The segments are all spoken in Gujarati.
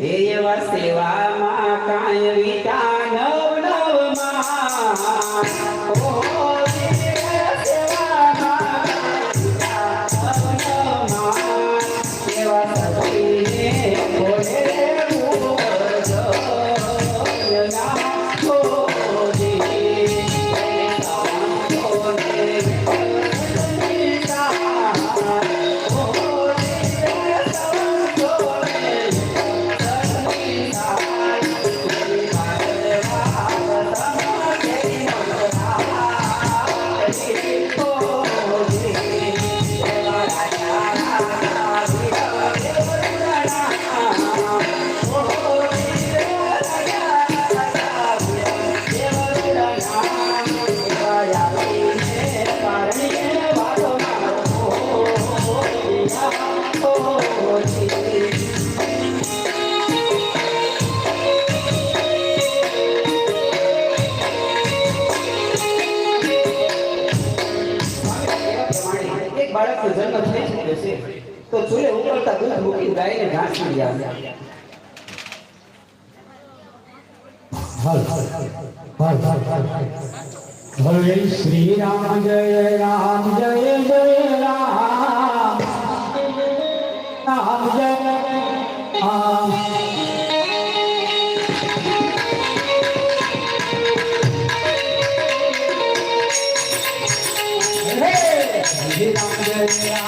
એવા સેવામાં કાંઈ વિટા તો ચૂલે ઉકળતા દૂધ મૂકીને ગાયને ઘાસ મળી આવે હરે રામ હરે શ્રી રામ જય રામ જય જય રામ. રામ જય, રામ. જય જય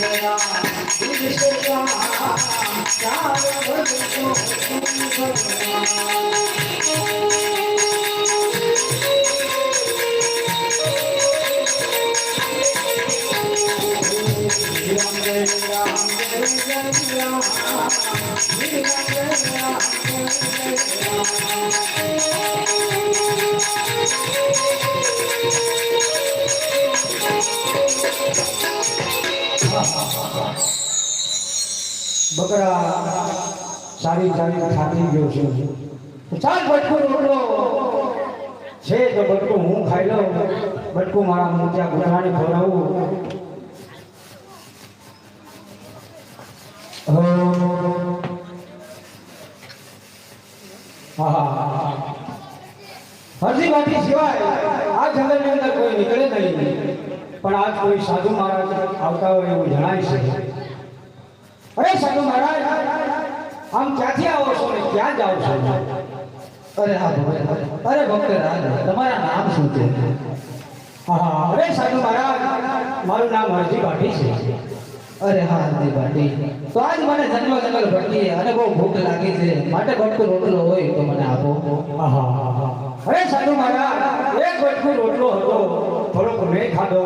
રામ બકરા સારી સારી ખાતી ગયો છે. ચાલ બટકું રોટલો છે તો બટકું હું ખાઈ લઉં. બટકું મારા મોતિયા ગુઠાને ખવડાવું હા હા, હા હરજી વાટી સિવાય આ જંગલની અંદર કોઈ નીકળે નહીં. પણ આજ કોઈ સાધુ મહારાજ આવતા હોય એવું જણાય છે. અરે સાધુ મહારાજ આમ ક્યાંથી આવો છો ને ક્યાં જાઓ છો? અરે હા અરે ભક્ત તમારા નામ શું છે? અરે સાધુ મહારાજ મારું નામ હરજી ભાટી છે. અરે હા હરજી ભાટી. તો આજ મને જંગલ જંગલ ભટકી અને બહુ ભૂખ લાગી છે. માટે ભટકો રોટલો હોય તો મને આપો. અરે સાધુ મારા એક વટકું રોટલો હતો. થોડોક મેં ખાધો.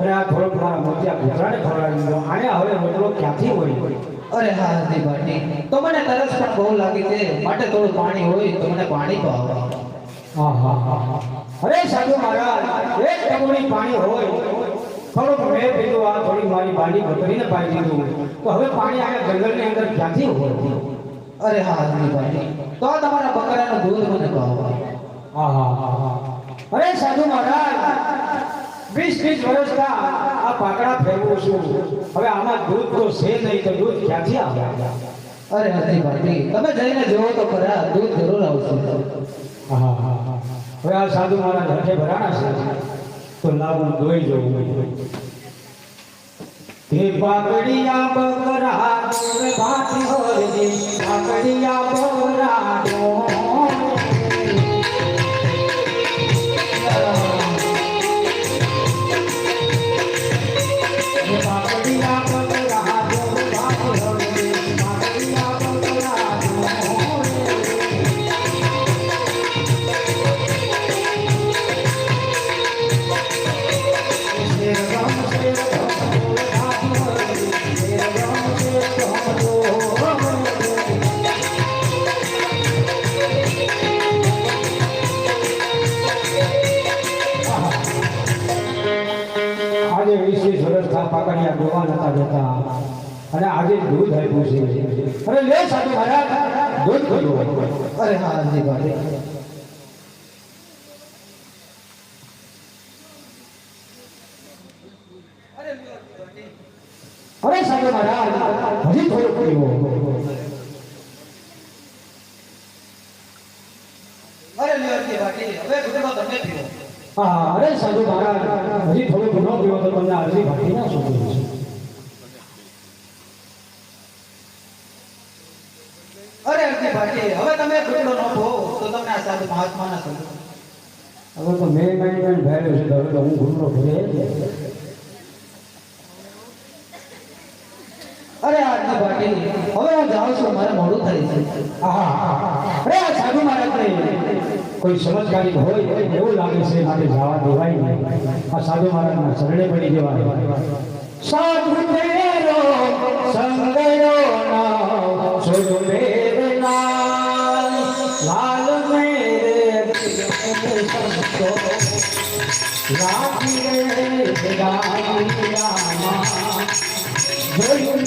અને આ થોડોક મારા મોતિયા કૂતરાને ખવડાવી દીધો. આને હવે રોટલો ક્યાંથી હોય? અરે હા હરજી ભાટી. તો મને તરસ પણ બહુ લાગી છે. માટે થોડું પાણી હોય તો મને પાણી તો હા હા હા અરે સાધુ મહારાજ એક ટબુડી પાણી હોય થોડુંક મેં પીધું, આ થોડી મારી બાડી બકરીને પાઈ દીધું. તો હવે પાણી આયા જંગલની અંદર ક્યાંથી હોય અરે હા હાજરી ભાઈ તો તમારા બકરાનો દૂધ મને કહો. હા હા હા. હા અરે સાધુ મહારાજ વીસ વીસ વર્ષના આ પાકડા ફેરવું છું. હવે આમાં દૂધ તો છે નહીં તો દૂધ ક્યાંથી આવે? અરે હરજી ભાઈ તમે જઈને જોવો તો ખરા, દૂધ જરૂર આવશે. હા હા હા. હવે આ સાધુ મહારાજ હઠે ભરાણા છે. તો લાવું જોઈ જવું હે બાકડિયા બકરા દોર ભાટી હોય બાકડિયા બકરા દોર પાકડિયા ગોવા નતા જતા અને આજે દૂધ આપ્યું છે. અરે લે સાધુ મહારાજ, દૂધ ખોલું. અરે હા હાજી ભાઈ. અરે સાધુ મહારાજ હજી થોડો ગુનો પીવો તો તમને અરજી ભાટી ના છે. અરે અર્જી ભાટી હવે તમે ઘૂંટણો ન ભો તો તમને આ સાધુ મહાત્માના સમજો હવે તો મેં મેં કઈ ભેળ્યો છે તો હવે તો હું ઘૂમરો ભરે અરે હવે આ જાઉં છું, મારે મોડું થાય છે. અરે, આ સાધુ મહારાજને કોઈ સમજદારી હોય એવું લાગે છે માટે જવા દેવાય નહીં. આ સાધુ મહારાજના શરણે પડી જવાય. સાધુ મેરો સંગયો ના સોજો મેરે લાલ મેરે રાખી રે ગામી રામા જોયું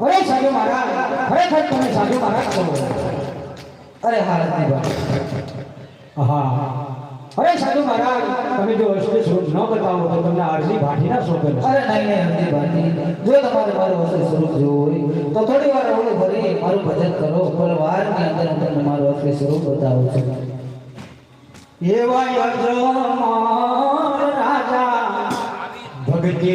મોરી અરે સાધુ મહારાજ ખરેખર તમે સાધુ મહારાજ છો અરે હા હા હા. અરે સાધુ મહારાજ તમે જો અસલી સ્વરૂપ ન બતાવો તો તમને આરસી ભાટી ના શોધે અરે નહીં નહીં અરજી ભાટી. જો તમારે મારું અસલી સ્વરૂપ જોવું હોય તો થોડી વાર ઓળો ભરી મારું ભજન કરો પણ વારની અંદર હું તમને મારું અસલી સ્વરૂપ બતાવું છું. એવા યજમાન રાજા ભક્તિ